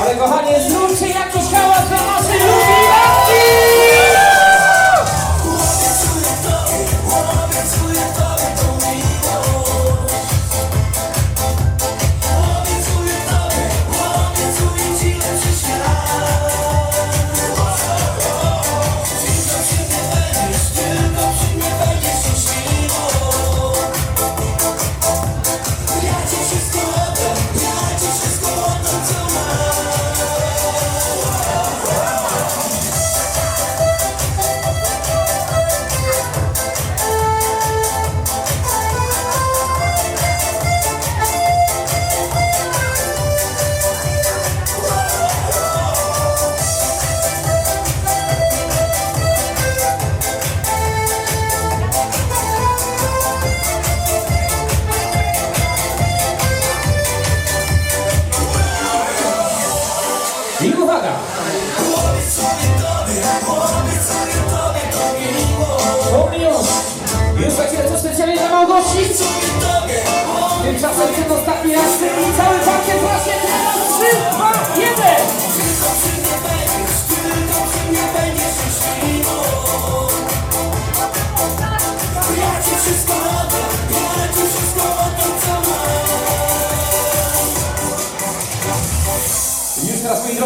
Ale kochanie, zróbcie jakiś hałas dla naszej ludzi! Uwaga! Pomnią! Już za chwilę coś specjalnie dla Małgosi! Tymczasem przed ostatni raz i cały pakiet właśnie teraz! 3, 2, 1! Wszystko